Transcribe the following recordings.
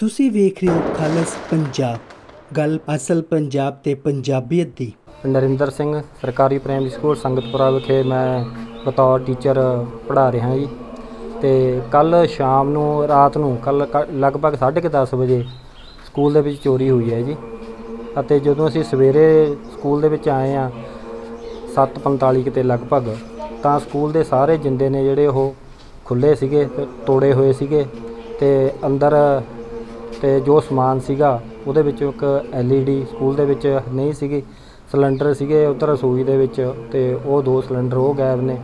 ਤੁਸੀਂ ਵੇਖ ਰਹੇ ਹੋ ਖਾਲਸ ਪੰਜਾਬ। ਗੱਲ ਅਸਲ ਪੰਜਾਬ ਤੇ ਪੰਜਾਬੀਅਤ ਦੀ। ਨਰਿੰਦਰ ਸਿੰਘ, ਸਰਕਾਰੀ ਪ੍ਰਾਇਮਰੀ ਸਕੂਲ ਸੰਗਤਪੁਰਾ ਵਿਖੇ ਮੈਂ ਬਤੌਰ ਟੀਚਰ ਪੜ੍ਹਾ ਰਿਹਾ ਜੀ। ਤੇ ਕੱਲ ਸ਼ਾਮ ਨੂੰ, ਰਾਤ ਨੂੰ ਕੱਲ ਲਗਭਗ 10:30 ਵਜੇ ਸਕੂਲ ਦੇ ਵਿੱਚ ਚੋਰੀ ਹੋਈ ਹੈ ਜੀ। ਅਤੇ ਜਦੋਂ ਅਸੀਂ ਸਵੇਰੇ ਸਕੂਲ ਦੇ ਵਿੱਚ ਆਏ ਆ 7:45 ਕਿਤੇ ਲਗਭਗ, ਤਾਂ ਸਕੂਲ ਦੇ ਸਾਰੇ ਜਿੰਦੇ ਨੇ ਜਿਹੜੇ ਉਹ ਖੁੱਲੇ ਸੀਗੇ ਤੋੜੇ ਹੋਏ ਸੀਗੇ ਤੇ ਅੰਦਰ ਤੇ ਜੋ ਸਮਾਨ ਸੀਗਾ ਉਹਦੇ ਵਿੱਚ ਇੱਕ LED ਸਕੂਲ ਦੇ ਵਿੱਚ ਨਹੀਂ ਸੀਗੀ ਸਿਲੰਡਰ ਸੀਗੇ ਉੱਧਰ ਰਸੋਈ ਦੇ ਵਿੱਚ ਤੇ ਉਹ ਦੋ ਸਿਲੰਡਰ ਉਹ ਗਾਇਬ ਨੇ।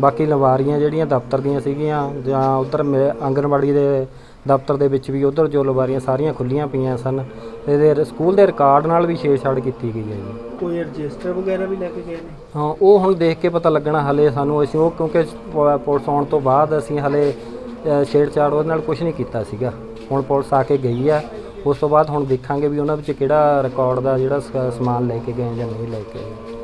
ਬਾਕੀ ਲਵਾਰੀਆਂ ਜਿਹੜੀਆਂ ਦਫ਼ਤਰ ਦੀਆਂ ਸੀਗੀਆਂ ਜਾਂ ਉੱਧਰ ਆਂਗਣਵਾੜੀ ਦੇ ਦਫ਼ਤਰ ਦੇ ਵਿੱਚ ਵੀ ਉੱਧਰ ਜੋ ਲਵਾਰੀਆਂ ਸਾਰੀਆਂ ਖੁੱਲੀਆਂ ਪਈਆਂ ਸਨ ਇਹਦੇ ਸਕੂਲ ਦੇ ਰਿਕਾਰਡ ਨਾਲ ਵੀ ਛੇੜਛਾੜ ਕੀਤੀ ਗਈ ਹੈ ਜੀ। ਕੋਈ ਰਜਿਸਟਰ ਵਗੈਰਾ ਵੀ ਲੈ ਕੇ ਗਏ ਨੇ? ਹਾਂ ਉਹ ਹੁਣ ਦੇਖ ਕੇ ਪਤਾ ਲੱਗਣਾ ਹਲੇ ਸਾਨੂੰ ਅਸੀਂ ਉਹ ਕਿਉਂਕਿ ਪੁਲਿਸ ਆਉਣ ਤੋਂ ਬਾਅਦ ਅਸੀਂ ਹਲੇ ਛੇੜਛਾੜ ਉਹਦੇ ਨਾਲ ਕੁਝ ਨਹੀਂ ਕੀਤਾ ਸੀਗਾ। ਹੁਣ ਪੁਲਿਸ ਆ ਕੇ ਗਈ ਆ। ਉਸ ਤੋਂ ਬਾਅਦ ਹੁਣ ਦੇਖਾਂਗੇ ਵੀ ਉਹਨਾਂ ਵਿੱਚ ਕਿਹੜਾ ਰਿਕਾਰਡ ਦਾ ਜਿਹੜਾ ਸ- ਸਮਾਨ ਲੈ ਕੇ ਗਏ ਜਾਂ ਨਹੀਂ ਲੈ ਕੇ ਗਏ।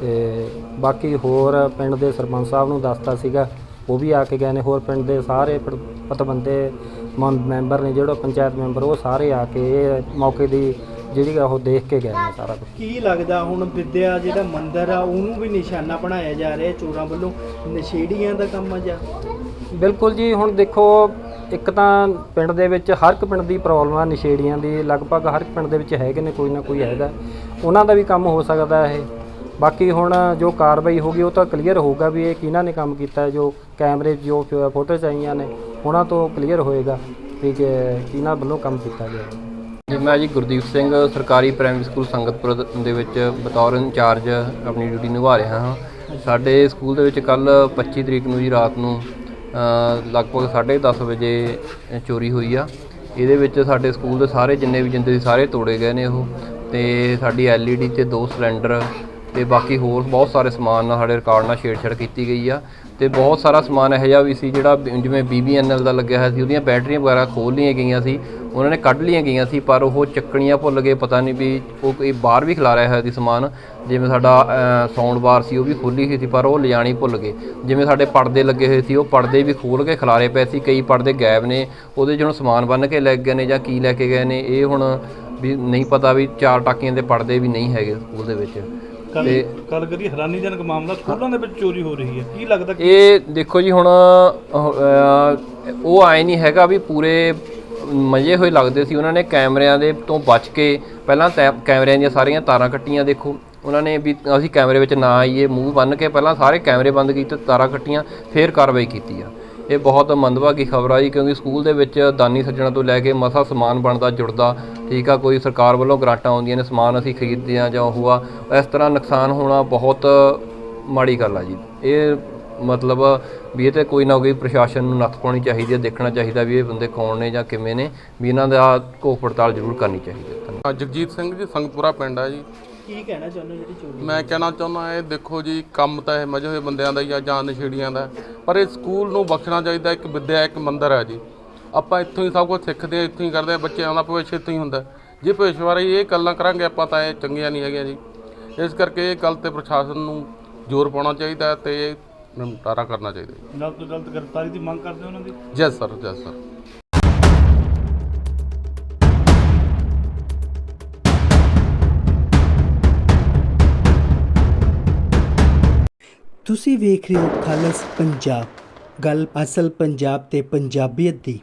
ਤੇ ਬਾਕੀ ਹੋਰ ਪਿੰਡ ਦੇ ਸਰਪੰਚ ਸਾਹਿਬ ਨੂੰ ਦੱਸਤਾ ਸੀਗਾ ਉਹ ਵੀ ਆ ਕੇ ਗਏ ਨੇ। ਹੋਰ ਪਿੰਡ ਦੇ ਸਾਰੇ ਪ- ਪਤਵੰਤੇ ਮੰ- ਮੈਂਬਰ ਨੇ ਜਿਹੜਾ ਪੰਚਾਇਤ ਮੈਂਬਰ ਉਹ ਸਾਰੇ ਆ ਕੇ ਇਹ ਮੌਕੇ ਦੀ ਜਿਹੜੀ ਆ ਉਹ ਦੇਖ ਕੇ ਗਏ ਨੇ ਸਾਰਾ ਕੁਝ ਕੀ ਲੱਗਦਾ ਹੁਣ ਵਿਦਿਆ ਜਿਹੜਾ ਮੰਦਿਰ ਆ ਉਹਨੂੰ ਵੀ ਨਿਸ਼ਾਨਾ ਬਣਾਇਆ ਜਾ ਰਿਹਾ ਚੋਰਾਂ ਵੱਲੋਂ? ਨਸ਼ੇੜੀਆਂ ਦਾ ਕੰਮ ਆ ਜਾਂ? ਬਿਲਕੁਲ ਜੀ ਹੁਣ ਦੇਖੋ ਇੱਕ ਤਾਂ ਪਿੰਡ ਦੇ ਵਿੱਚ ਹਰ ਇੱਕ ਪਿੰਡ ਦੀ ਪ੍ਰੋਬਲਮ ਆ, ਨਸ਼ੇੜੀਆਂ ਦੀ, ਲਗਭਗ ਹਰ ਇੱਕ ਪਿੰਡ ਦੇ ਵਿੱਚ ਹੈਗੇ ਨੇ, ਕੋਈ ਨਾ ਕੋਈ ਹੈਗਾ। ਉਹਨਾਂ ਦਾ ਵੀ ਕੰਮ ਹੋ ਸਕਦਾ ਇਹ। ਬਾਕੀ ਹੁਣ ਜੋ ਕਾਰਵਾਈ ਹੋਗੀ ਉਹ ਤਾਂ ਕਲੀਅਰ ਹੋਊਗਾ ਵੀ ਇਹ ਕਿਹਨਾਂ ਨੇ ਕੰਮ ਕੀਤਾ, ਜੋ ਕੈਮਰੇ, ਜੋ ਫੋਟੋਜ਼ ਆਈਆਂ ਨੇ, ਉਹਨਾਂ ਤੋਂ ਕਲੀਅਰ ਹੋਏਗਾ ਵੀ ਕਿਹਨਾਂ ਵੱਲੋਂ ਕੰਮ ਕੀਤਾ ਗਿਆ। ਜੀ, ਮੈਂ ਜੀ ਗੁਰਦੀਪ ਸਿੰਘ, ਸਰਕਾਰੀ ਪ੍ਰਾਇਮਰੀ ਸਕੂਲ ਸੰਗਤਪੁਰ ਦੇ ਵਿੱਚ ਬਤੌਰ ਇੰਚਾਰਜ ਆਪਣੀ ਡਿਊਟੀ ਨਿਭਾ ਰਿਹਾ ਹਾਂ। ਸਾਡੇ ਸਕੂਲ ਦੇ ਵਿੱਚ ਕੱਲ 25 ਤਰੀਕ ਨੂੰ ਜੀ ਰਾਤ ਨੂੰ ਲਗਭਗ 10:30 ਵਜੇ ਚੋਰੀ ਹੋਈ ਆ। ਇਹਦੇ ਵਿੱਚ ਸਾਡੇ ਸਕੂਲ ਦੇ ਸਾਰੇ ਜਿੰਨੇ ਵੀ ਜਿੰਦੇ ਸਾਰੇ ਤੋੜੇ ਗਏ ਨੇ ਉਹ। ਤੇ ਸਾਡੀ LED ਤੇ ਦੋ ਸਿਲੰਡਰ ਤੇ ਬਾਕੀ ਹੋਰ ਬਹੁਤ ਸਾਰੇ ਸਮਾਨ ਨਾਲ ਸਾਡੇ ਰਿਕਾਰਡ ਨਾਲ ਛੇੜਛਾੜ ਕੀਤੀ ਗਈ ਆ। ਤੇ ਬਹੁਤ ਸਾਰਾ ਸਮਾਨ ਇਹੋ ਜਿਹਾ ਵੀ ਸੀ ਜਿਹੜਾ ਬ- ਜਿਵੇਂ BBNL ਦਾ ਲੱਗਿਆ ਹੋਇਆ ਸੀ, ਉਹਦੀਆਂ ਬੈਟਰੀਆਂ ਵਗੈਰਾ ਖੋਲ ਲਈਆਂ ਗਈਆਂ ਸੀ। ਉਹਨਾਂ ਨੇ ਕੱਢ ਲਈਆਂ ਗਈਆਂ ਸੀ ਪਰ ਉਹ ਚੱਕਣੀਆਂ ਭੁੱਲ ਗਏ। ਪਤਾ ਨਹੀਂ ਵੀ ਉਹ ਕੋਈ ਬਾਹਰ ਵੀ ਖਿਲਾਰਿਆ ਹੋਇਆ ਸੀ ਸਮਾਨ। ਜਿਵੇਂ ਸਾਡਾ ਸਾਊਂਡ ਬਾਰ ਸੀ ਉਹ ਵੀ ਖੋਲੀ ਹੋਈ ਸੀ ਪਰ ਉਹ ਲਿਜਾਣੀ ਭੁੱਲ ਗਏ। ਜਿਵੇਂ ਸਾਡੇ ਪਰਦੇ ਲੱਗੇ ਹੋਏ ਸੀ ਉਹ ਪਰਦੇ ਵੀ ਖੋਲ ਕੇ ਖਿਲਾਰੇ ਪਏ ਸੀ। ਕਈ ਪਰਦੇ ਗਾਇਬ ਨੇ ਉਹਦੇ ਹੁਣ ਸਮਾਨ ਬੰਨ ਕੇ ਲੈ ਗਏ ਨੇ ਜਾਂ ਕੀ ਲੈ ਕੇ ਗਏ ਨੇ ਇਹ ਹੁਣ ਵੀ ਨਹੀਂ ਪਤਾ ਵੀ ਚਾਰ ਟਾਕੀਆਂ ਦੇ ਪਰਦੇ ਵੀ ਨਹੀਂ ਹੈਗੇ ਸਕੂਲ ਦੇ ਵਿੱਚ। ਤੇ ਗੱਲ ਕਰੀਏ ਹੈਰਾਨੀਜਨਕ ਮਾਮਲਾ ਸਕੂਲਾਂ ਦੇ ਵਿੱਚ ਚੋਰੀ ਹੋ ਰਹੀ ਹੈ। ਕੀ ਲੱਗਦਾ ਇਹ ਦੇਖੋ ਜੀ ਹੁਣ ਉਹ ਆਏ ਨਹੀਂ ਹੈਗਾ ਵੀ ਪੂਰੇ ਮਜੇ ਹੋਏ ਲੱਗਦੇ ਸੀ। ਉਹਨਾਂ ਨੇ ਕੈਮਰਿਆਂ ਦੇ ਤੋਂ ਬਚ ਕੇ ਪਹਿਲਾਂ ਤੈ- ਕੈਮਰਿਆਂ ਦੀਆਂ ਸਾਰੀਆਂ ਤਾਰਾਂ ਕੱਟੀਆਂ, ਦੇਖੋ। ਉਹਨਾਂ ਨੇ ਵੀ ਅਸੀਂ ਕੈਮਰੇ ਵਿੱਚ ਨਾ ਆਈਏ, ਮੂੰਹ ਬੰਨ ਕੇ ਪਹਿਲਾਂ ਸਾਰੇ ਕੈਮਰੇ ਬੰਦ ਕੀਤੇ, ਤਾਰਾਂ ਕੱਟੀਆਂ, ਫਿਰ ਕਾਰਵਾਈ ਕੀਤੀ ਆ। ਇਹ ਬਹੁਤ ਮੰਦਭਾਗੀ ਖਬਰ ਆ ਜੀ, ਕਿਉਂਕਿ ਸਕੂਲ ਦੇ ਵਿੱਚ ਦਾਨੀ ਸੱਜਣਾ ਤੋਂ ਲੈ ਕੇ ਮਸਾ ਸਮਾਨ ਬਣਦਾ, ਜੁੜਦਾ, ਠੀਕ ਆ, ਕੋਈ ਸਰਕਾਰ ਵੱਲੋਂ ਗ੍ਰਾਂਟਾਂ ਆਉਂਦੀਆਂ ਨੇ, ਸਮਾਨ ਅਸੀਂ ਖਰੀਦਦੇ ਆ ਜਾਂ ਉਹ ਆ, ਇਸ ਤਰ੍ਹਾਂ ਨੁਕਸਾਨ ਹੋਣਾ ਬਹੁਤ ਮਾੜੀ ਗੱਲ ਆ ਜੀ। ਇਹ ਮਤਲਬ ਵੀ ਇਹ ਤੇ ਕੋਈ ਨਾ ਕੋਈ ਪ੍ਰਸ਼ਾਸਨ ਨੂੰ ਨੱਥ ਪਾਉਣੀ ਚਾਹੀਦੀ ਹੈ ਦੇਖਣਾ ਚਾਹੀਦਾ ਵੀ ਇਹ ਬੰਦੇ ਕੌਣ ਨੇ ਜਾਂ ਕਿਵੇਂ ਨੇ ਵੀ ਇਹਨਾਂ ਦਾ ਘੋਖ ਪੜਤਾਲ ਜ਼ਰੂਰ ਕਰਨੀ ਚਾਹੀਦੀ ਹੈ। ਧੰਨਵਾਦ। ਹਾਂ, ਜਗਜੀਤ ਸਿੰਘ ਜੀ ਸੰਗਤਪੁਰਾ ਪਿੰਡ ਆ ਜੀ। ਕੀ ਕਹਿਣਾ ਚਾਹੁੰਦੇ ਹੋ ਜਿਹੜੀ ਚੋਰੀ ਮੈਂ ਕਹਿਣਾ ਚਾਹੁੰਦਾ ਇਹ ਦੇਖੋ ਜੀ ਕੰਮ ਤਾਂ ਇਹ ਮਜੇ ਹੋਏ ਬੰਦਿਆਂ ਦਾ ਹੀ ਆ ਜਾਂ ਨਸ਼ੇੜੀਆਂ ਦਾ। ਪਰ ਇਹ ਸਕੂਲ ਨੂੰ ਬਖਸ਼ਣਾ ਚਾਹੀਦਾ ਇੱਕ ਵਿਦਿਆ ਇੱਕ ਮੰਦਰ ਹੈ ਜੀ। ਆਪਾਂ ਇੱਥੋਂ ਹੀ ਸਭ ਕੁਝ ਸਿੱਖਦੇ ਆ ਇੱਥੋਂ ਹੀ ਕਰਦੇ ਆ ਬੱਚਿਆਂ ਦਾ ਭਵਿੱਖ ਇੱਥੋਂ ਹੀ ਹੁੰਦਾ। ਜੇ ਭਵਿੱਖ ਬਾਰੇ ਇਹ ਗੱਲਾਂ ਕਰਾਂਗੇ ਆਪਾਂ ਤਾਂ ਇਹ ਚੰਗੀਆਂ ਨਹੀਂ ਹੈਗੀਆਂ ਜੀ। ਇਸ ਕਰਕੇ ਇਹ ਗੱਲ ਤੇ ਪ੍ਰਸ਼ਾਸਨ ਨੂੰ ਜ਼ੋਰ ਪਾਉਣਾ ਚਾਹੀਦਾ ਤੇ ਨਿਪਟਾਰਾ ਕਰਨਾ ਚਾਹੀਦਾ ਜੀ। ਜਲਦ ਤੋਂ ਜਲਦ ਗ੍ਰਿਫਤਾਰੀ ਦੀ ਮੰਗ ਕਰਦੇ ਹੋ ਉਹਨਾਂ ਦੀ? ਜੈਸ ਸਰ ਜੈਸ ਸਰ ਤੁਸੀਂ ਵੇਖ ਰਹੇ ਹੋ ਖਾਲਸ ਪੰਜਾਬ। ਗੱਲ ਅਸਲ ਪੰਜਾਬ ਤੇ ਪੰਜਾਬੀਅਤ ਦੀ।